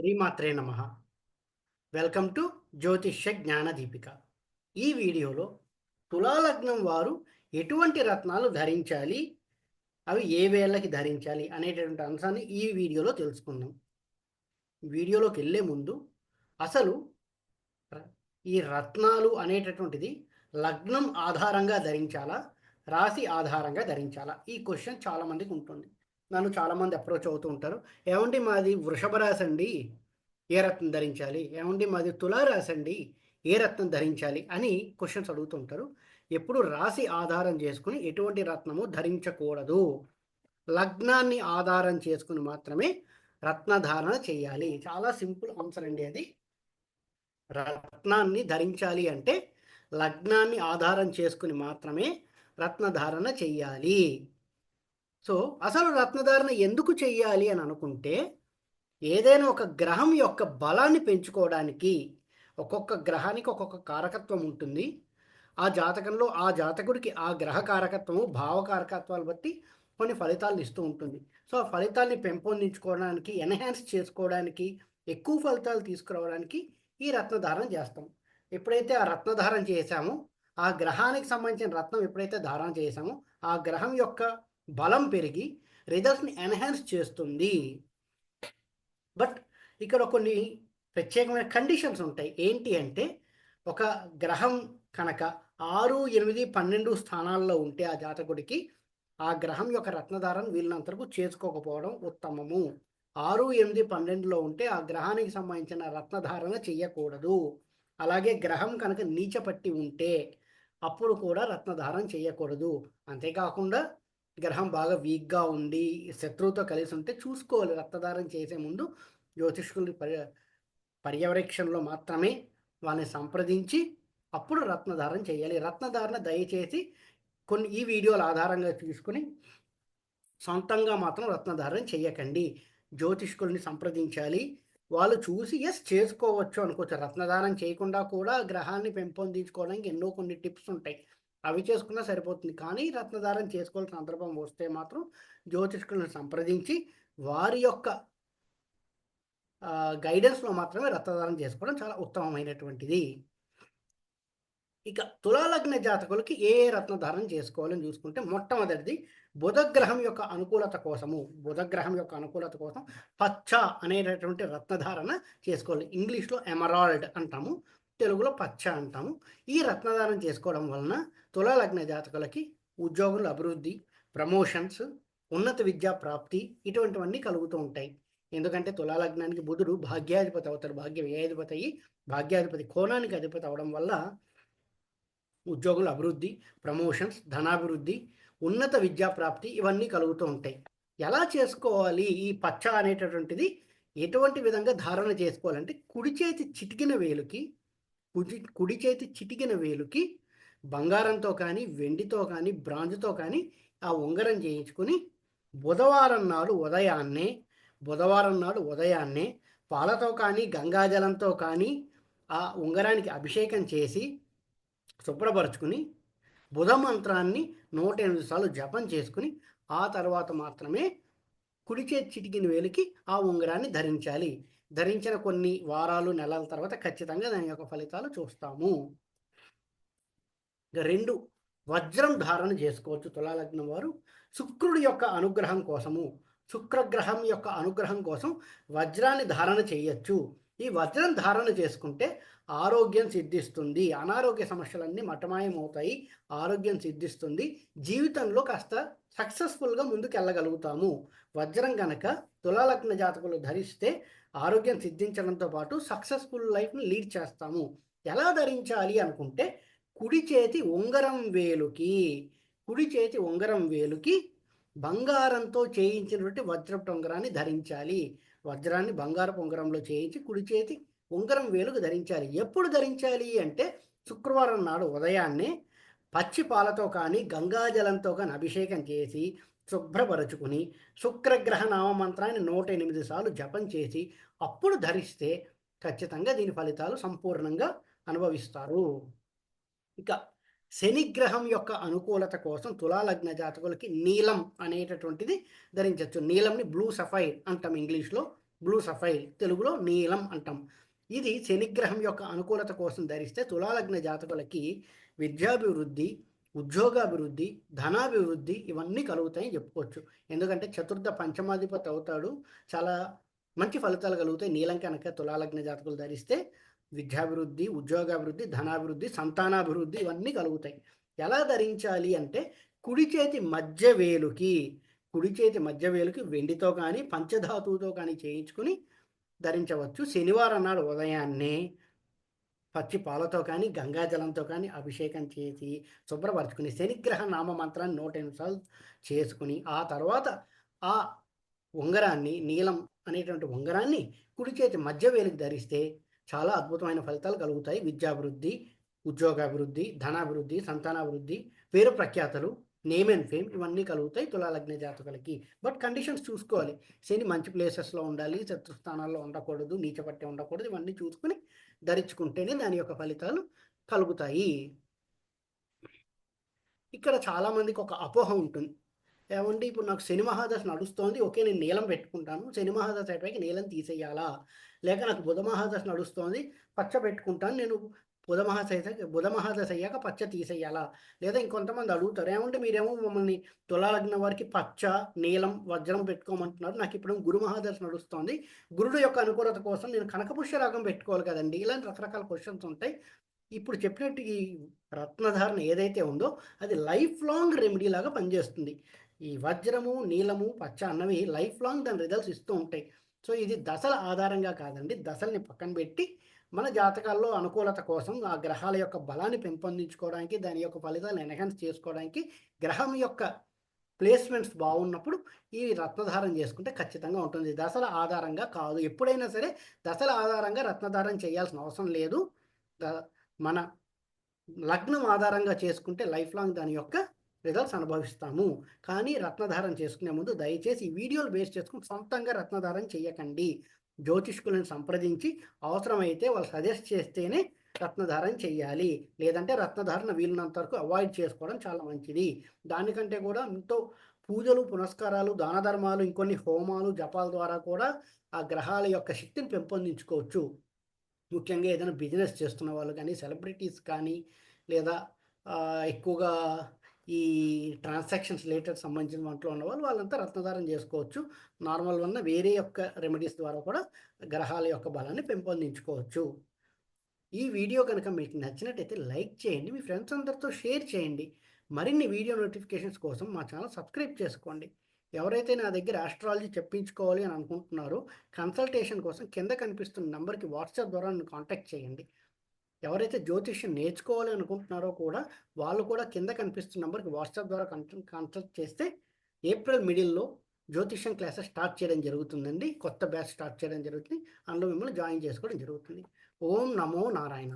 శ్రీమాత్రే నమ. Welcome to జ్యోతిష్య జ్ఞాన దీపిక. ఈ వీడియోలో తులాలగ్నం వారు ఎటువంటి రత్నాలు ధరించాలి? అవి ఏ వేళ్ళకి ధరించాలి? అనేటటువంటి అంశాన్ని ఈ వీడియోలో తెలుసుకుందాం. వీడియోలోకి వెళ్ళే ముందు అసలు ర- ఈ రత్నాలు అనేటటువంటిది లగ్నం ఆధారంగా ధరించాలా? రాశి ఆధారంగా ధరించాలా? ఈ క్వశ్చన్ చాలామందికి ఉంటుంది. నన్ను చాలామంది అప్రోచ్ అవుతూ ఉంటారు. ఏమండి మాది వృషభ రాశి అండి ఏ రత్నం ధరించాలి? ఏమండి మాది తులారాశి అండి ఏ రత్నం ధరించాలి? అని క్వశ్చన్స్ అడుగుతుంటారు ఎప్పుడు రాశి ఆధారం చేసుకుని ఎటువంటి రత్నము ధరించకూడదు. లగ్నాన్ని ఆధారం చేసుకుని మాత్రమే రత్నధారణ చేయాలి. చాలా సింపుల్ ఆన్సర్ అండి అది. రత్నాన్ని ధరించాలి అంటే లగ్నాన్ని ఆధారం చేసుకుని మాత్రమే రత్నధారణ చెయ్యాలి సో అసలు రత్నధారణ ఎందుకు చెయ్యాలి అని అనుకుంటే ఏదైనా ఒక గ్రహం యొక్క బలాన్ని పెంచుకోవడానికి ఒక్కొక్క గ్రహానికి ఒక్కొక్క కారకత్వం ఉంటుంది. ఆ జాతకంలో ఆ జాతకుడికి ఆ గ్రహ కారకత్వము భావ కారకత్వాలు బట్టి కొన్ని ఫలితాలను ఇస్తూ ఉంటుంది. సో ఆ ఫలితాల్ని పెంపొందించుకోవడానికి ఎన్హాన్స్ చేసుకోవడానికి ఎక్కువ ఫలితాలు తీసుకురావడానికి ఈ రత్నధారణ చేస్తాం. ఎప్పుడైతే ఆ రత్నధారణ చేశామో ఆ గ్రహానికి సంబంధించిన రత్నం ఎప్పుడైతే ధారణ చేశామో ఆ గ్రహం యొక్క బలం పెరిగి రిజల్ట్స్ని ఎన్హాన్స్ చేస్తుంది. బట్ ఇక్కడ కొన్ని ప్రత్యేకమైన కండిషన్స్ ఉంటాయి. ఏంటి అంటే ఒక గ్రహం కనుక ఆరు ఎనిమిది పన్నెండు స్థానాల్లో ఉంటే ఆ జాతకుడికి ఆ గ్రహం యొక్క రత్నధారం వీళ్ళంతరకు చేసుకోకపోవడం ఉత్తమము. ఆరు ఎనిమిది పన్నెండులో ఉంటే ఆ గ్రహానికి సంబంధించిన రత్నధారణ చెయ్యకూడదు అలాగే గ్రహం కనుక నీచపట్టి ఉంటే అప్పుడు కూడా రత్నధారణ చేయకూడదు. అంతేకాకుండా గ్రహం బాగా వీక్గా ఉండి శత్రువుతో కలిసి ఉంటే చూసుకోవాలి. రక్తదానం చేసే ముందు జ్యోతిష్కుల పర్య పర్యవేక్షణలో మాత్రమే వాళ్ళని సంప్రదించి అప్పుడు రత్నధారణ చేయాలి. రత్నధారణ దయచేసి కొన్ని ఈ వీడియోల ఆధారంగా తీసుకుని సొంతంగా మాత్రం రత్నధారణ చేయకండి. జ్యోతిష్కుల్ని సంప్రదించాలి. వాళ్ళు చూసి ఎస్ చేసుకోవచ్చు అనుకోవచ్చు. రత్నదానం చేయకుండా కూడా గ్రహాన్ని పెంపొందించుకోవడానికి ఎన్నో కొన్ని టిప్స్ ఉంటాయి. అవి చేసుకున్నా సరిపోతుంది. కానీ రత్నధారణ చేసుకోవాల్సిన సందర్భం వస్తే మాత్రం జ్యోతిష్కులను సంప్రదించి వారి యొక్క గైడెన్స్లో మాత్రమే రత్నధారణ చేసుకోవడం చాలా ఉత్తమమైనటువంటిది. ఇక తులాలగ్న జాతకులకి ఏ ఏ రత్నధారణ చేసుకోవాలని చూసుకుంటే మొట్టమొదటిది బుధగ్రహం యొక్క అనుకూలత కోసము. బుధగ్రహం యొక్క అనుకూలత కోసం పచ్చ అనేటటువంటి రత్నధారణ చేసుకోవాలి. ఇంగ్లీష్లో ఎమరాల్డ్ అంటాము. తెలుగులో పచ్చ అంటాము. ఈ రత్నధారణ చేసుకోవడం వలన తులాలగ్న జాతకులకి ఉద్యోగుల అభివృద్ధి ప్రమోషన్స్ ఉన్నత విద్యా ప్రాప్తి ఇటువంటివన్నీ కలుగుతూ ఉంటాయి. ఎందుకంటే తులాలగ్నానికి బుధుడు భాగ్యాధిపతి అవుతారు భాగ్య వ్యయాధిపతి అయ్యి భాగ్యాధిపతి కోణానికి అధిపతి అవడం వల్ల ఉద్యోగుల అభివృద్ధి ప్రమోషన్స్ ధనాభివృద్ధి ఉన్నత విద్యా ప్రాప్తి ఇవన్నీ కలుగుతూ ఉంటాయి. ఎలా చేసుకోవాలి? ఈ పచ్చ అనేటటువంటిది ఎటువంటి విధంగా ధారణ చేసుకోవాలంటే కుడి చేతి చిటికిన వేలుకి కుడి కుడి చేతి చిటికిన వేలుకి బంగారంతో కానీ వెండితో కానీ బ్రాంజ్తో కానీ ఆ ఉంగరం చేయించుకొని బుధవారం నాడు ఉదయాన్నే బుధవారం నాడు ఉదయాన్నే పాలతో కానీ గంగాజలంతో కానీ ఆ ఉంగరానికి అభిషేకం చేసి శుభ్రపరచుకుని బుధ మంత్రాన్ని నూట ఎనిమిది సార్లు జపం చేసుకుని ఆ తర్వాత మాత్రమే కుడి చేతి చిటికిన వేలికి ఆ ఉంగరాన్ని ధరించాలి. ధరించిన కొన్ని వారాలు నెలల తర్వాత ఖచ్చితంగా దాని యొక్క ఫలితాలు చూస్తాము. రెండు వజ్రం ధారణ చేసుకోవచ్చు తులాలగ్నం వారు. శుక్రుడి యొక్క అనుగ్రహం కోసము శుక్రగ్రహం యొక్క అనుగ్రహం కోసం వజ్రాన్ని ధారణ చేయొచ్చు. ఈ వజ్రం ధారణ చేసుకుంటే ఆరోగ్యం సిద్ధిస్తుంది. అనారోగ్య సమస్యలన్నీ మటమాయమవుతాయి ఆరోగ్యం సిద్ధిస్తుంది. జీవితంలో కాస్త సక్సెస్ఫుల్గా ముందుకెళ్ళగలుగుతాము. వజ్రం కనుక తులాలగ్న జాతకులు ధరిస్తే ఆరోగ్యం సిద్ధించడంతో పాటు సక్సెస్ఫుల్ లైఫ్ని లీడ్ చేస్తాము. ఎలా ధరించాలి అనుకుంటే కుడి చేతి ఉంగరం వేలుకి కుడి చేతి ఉంగరం వేలుకి బంగారంతో చేయించినటువంటి వజ్రపు ఉంగరాన్ని ధరించాలి. వజ్రాన్ని బంగారపు ఉంగరంలో చేయించి కుడి చేతి ఉంగరం వేలుకు ధరించాలి. ఎప్పుడు ధరించాలి అంటే శుక్రవారం నాడు ఉదయాన్నే పచ్చి పాలతో కానీ గంగాజలంతో కానీ అభిషేకం చేసి శుభ్రపరచుకుని శుక్రగ్రహ నామమంత్రాన్ని నూట ఎనిమిది సార్లు జపం చేసి అప్పుడు ధరిస్తే ఖచ్చితంగా దీని ఫలితాలు సంపూర్ణంగా అనుభవిస్తారు. ఇక శనిగ్రహం యొక్క అనుకూలత కోసం తులాలగ్న జాతకులకి నీలం అనేటటువంటిది ధరించవచ్చు. నీలంని బ్లూ సఫైర్ అంటాం ఇంగ్లీష్లో. బ్లూ సఫైర్ తెలుగులో నీలం అంటాం. ఇది శనిగ్రహం యొక్క అనుకూలత కోసం ధరిస్తే తులాలగ్న జాతకులకి విద్యాభివృద్ధి ఉద్యోగాభివృద్ధి ధనాభివృద్ధి ఇవన్నీ కలుగుతాయని చెప్పుకోవచ్చు. ఎందుకంటే చతుర్థ పంచమాధిపతి అవుతాడు. చాలా మంచి ఫలితాలు కలుగుతాయి. నీలం కనుక తులాలగ్న జాతకులు ధరిస్తే విద్యాభివృద్ధి ఉద్యోగాభివృద్ధి ధనాభివృద్ధి సంతానాభివృద్ధి ఇవన్నీ కలుగుతాయి. ఎలా ధరించాలి అంటే కుడి చేతి మధ్య వేలుకి కుడి చేతి మధ్య వేలుకి వెండితో కానీ పంచధాతువుతో కానీ చేయించుకుని ధరించవచ్చు. శనివారం నాడు ఉదయాన్నే పచ్చి పాలతో కానీ గంగాజలంతో కానీ అభిషేకం చేసి శుభ్రపరచుకుని శనిగ్రహ నామ మంత్రాన్ని నూట ఎనిమిది చేసుకుని ఆ తర్వాత ఆ ఉంగరాన్ని నీలం అనేటువంటి ఉంగరాన్ని కుడి చేతి మధ్య వేలికి ధరిస్తే చాలా అద్భుతమైన ఫలితాలు కలుగుతాయి. విద్యాభివృద్ధి ఉద్యోగాభివృద్ధి ధనాభివృద్ధి సంతానాభివృద్ధి పేరు ప్రఖ్యాతలు నేమ్ అండ్ ఫేమ్ ఇవన్నీ కలుగుతాయి తులాలగ్న జాతకులకి. బట్ కండిషన్స్ చూసుకోవాలి. శని మంచి ప్లేసెస్లో ఉండాలి శత్రుస్థానాల్లో ఉండకూడదు నీచపట్టే ఉండకూడదు ఇవన్నీ చూసుకుని ధరించుకుంటేనే దాని యొక్క ఫలితాలు కలుగుతాయి. ఇక్కడ చాలామందికి ఒక అపోహ ఉంటుంది. ఏమంటే ఇప్పుడు నాకు శని మహాదశ నడుస్తోంది. ఓకే నేను నీలం పెట్టుకుంటాను. శని మహాదశ అయిపోయి నీలం తీసేయాలా? లేక నాకు బుధ మహాదశ నడుస్తోంది. పచ్చ పెట్టుకుంటాను. నేను బుధ మహాదశ బుధ మహాదశ అయ్యాక పచ్చ తీసేయాలా? లేదా ఇంకొంతమంది అడుగుతారు. ఏమంటే మీరేమో మమ్మల్ని తులాలగ్న వారికి పచ్చ నీలం వజ్రం పెట్టుకోమంటున్నారు. నాకు ఇప్పుడు గురు మహాదశ నడుస్తోంది. గురుడు యొక్క అనుకూలత కోసం నేను కనకపుష్య రాగం పెట్టుకోవాలి కదండి. ఇలాంటి రకరకాల క్వశ్చన్స్ ఉంటాయి. ఇప్పుడు చెప్పినట్టు ఈ రత్నధారణ ఏదైతే ఉందో అది లైఫ్ లాంగ్ రెమెడీ లాగా పనిచేస్తుంది. ఈ వజ్రము నీలము పచ్చ అన్నవి లైఫ్ లాంగ్ దాని రిజల్ట్స్ ఇస్తూ ఉంటాయి. సో ఇది దశల ఆధారంగా కాదండి. దశల్ని పక్కన పెట్టి మన జాతకాల్లో అనుకూలత కోసం ఆ గ్రహాల యొక్క బలాన్ని పెంపొందించుకోవడానికి దాని యొక్క ఫలితాలు ఎన్హాన్స్ చేసుకోవడానికి గ్రహం యొక్క ప్లేస్మెంట్స్ బాగున్నప్పుడు ఈ రత్నధారం చేసుకుంటే ఖచ్చితంగా ఉంటుంది. దశల ఆధారంగా కాదు. ఎప్పుడైనా సరే దశల ఆధారంగా రత్నధారం చేయాల్సిన అవసరం లేదు. మన లగ్నం ఆధారంగా చేసుకుంటే లైఫ్ లాంగ్ దాని యొక్క రిజల్ట్స్ అనుభవిస్తాము. కానీ రత్నధారం చేసుకునే ముందు దయచేసి ఈ వీడియోలు బేస్ చేసుకుని సొంతంగా రత్నధారం చేయకండి జ్యోతిష్కులను సంప్రదించి అవసరమైతే వాళ్ళు సజెస్ట్ చేస్తేనే రత్నధారణ చేయాలి లేదంటే రత్నధారణ వీలున్నంత వరకు అవాయిడ్ చేసుకోవడం చాలా మంచిది. దానికంటే కూడా ఎంతో పూజలు పునస్కారాలు దాన ధర్మాలు ఇంకొన్ని హోమాలు జపాల ద్వారా కూడా ఆ గ్రహాల యొక్క శక్తిని పెంపొందించుకోవచ్చు. ముఖ్యంగా ఏదైనా బిజినెస్ చేస్తున్న వాళ్ళు కానీ సెలబ్రిటీస్ కానీ లేదా ఎక్కువగా ఈ ట్రాన్సాక్షన్స్ రిలేటెడ్ సంబంధించిన వంటలో ఉన్న వాళ్ళు వాళ్ళంతా రత్నధారం చేసుకోవచ్చు. నార్మల్ ఉన్న వేరే యొక్క రెమెడీస్ ద్వారా కూడా గ్రహాల యొక్క బలాన్ని పెంపొందించుకోవచ్చు. ఈ వీడియో కనుక మీకు నచ్చినట్టయితే లైక్ చేయండి మీ ఫ్రెండ్స్ అందరితో షేర్ చేయండి. మరిన్ని వీడియో నోటిఫికేషన్స్ కోసం మా ఛానల్ సబ్స్క్రైబ్ చేసుకోండి. ఎవరైతే నా దగ్గర ఆస్ట్రాలజీ చెప్పించుకోవాలి అని అనుకుంటున్నారో కన్సల్టేషన్ కోసం కింద కనిపిస్తున్న నెంబర్కి వాట్సాప్ ద్వారా నన్ను కాంటాక్ట్ చేయండి. ఎవరైతే జ్యోతిష్యం నేర్చుకోవాలి అనుకుంటున్నారో కూడా వాళ్ళు కూడా కింద కనిపిస్తున్న నెంబర్కి వాట్సాప్ ద్వారా కన్సల్ట్ చేస్తే ఏప్రిల్ మిడిల్లో జ్యోతిష్యం క్లాసెస్ స్టార్ట్ చేయడం జరుగుతుందండి. కొత్త బ్యాచ్ స్టార్ట్ చేయడం జరుగుతుంది. అందులో మిమ్మల్ని జాయిన్ చేసుకోవడం జరుగుతుంది. ఓం నమో నారాయణ.